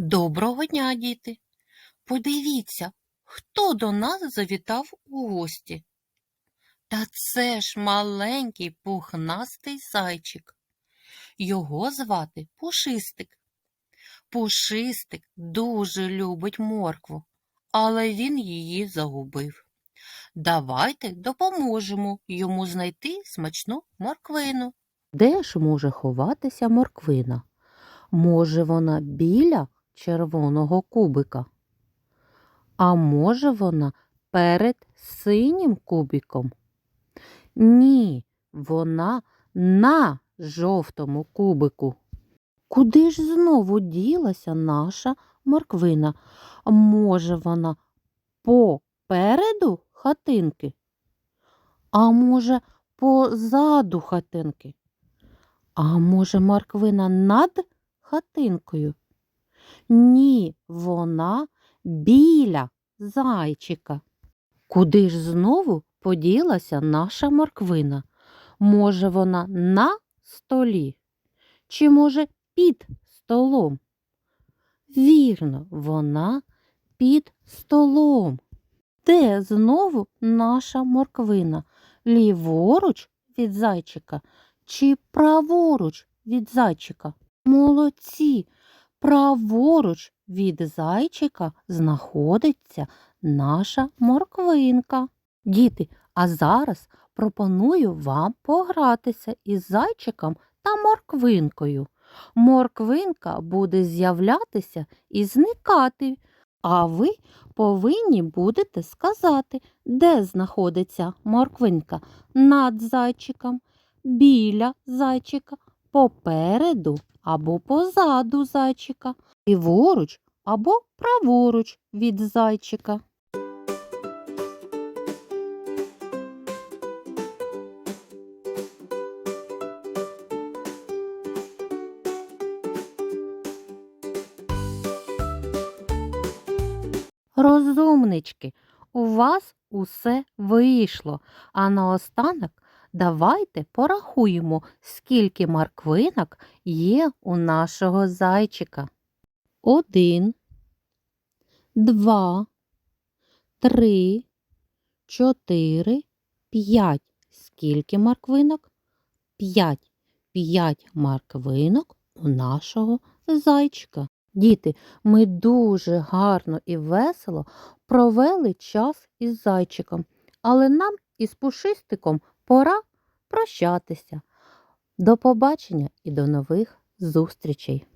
Доброго дня, діти! Подивіться, хто до нас завітав у гості. Та це ж маленький пухнастий зайчик. Його звати Пушистик. Пушистик дуже любить моркву, але він її загубив. Давайте допоможемо йому знайти смачну морквину. Де ж може ховатися морквина? Може, вона біля червоного кубика? А може вона перед синім кубиком? Ні, вона на жовтому кубику. Куди ж знову ділася наша морквина? Може, вона попереду хатинки? А може, позаду хатинки? А може, морквина над хатинкою? Ні, вона біля зайчика. Куди ж знову поділася наша морквина? Може, вона на столі? Чи, може, під столом? Вірно, вона під столом. Де знову наша морквина? Ліворуч від зайчика чи праворуч від зайчика? Молодці! Праворуч від зайчика знаходиться наша морквинка. Діти, а зараз пропоную вам погратися із зайчиком та морквинкою. Морквинка буде з'являтися і зникати, а ви повинні будете сказати, де знаходиться морквинка над зайчиком, біля зайчика, попереду або позаду зайчика, ліворуч або праворуч від зайчика. Розумнички, у вас усе вийшло, а наостанок давайте порахуємо, скільки морквинок є у нашого зайчика. Один, два, три, чотири, п'ять. Скільки морквинок? П'ять. П'ять морквинок у нашого зайчика. Діти, ми дуже гарно і весело провели час із зайчиком, але нам із пушистиком пора прощатися. До побачення і до нових зустрічей!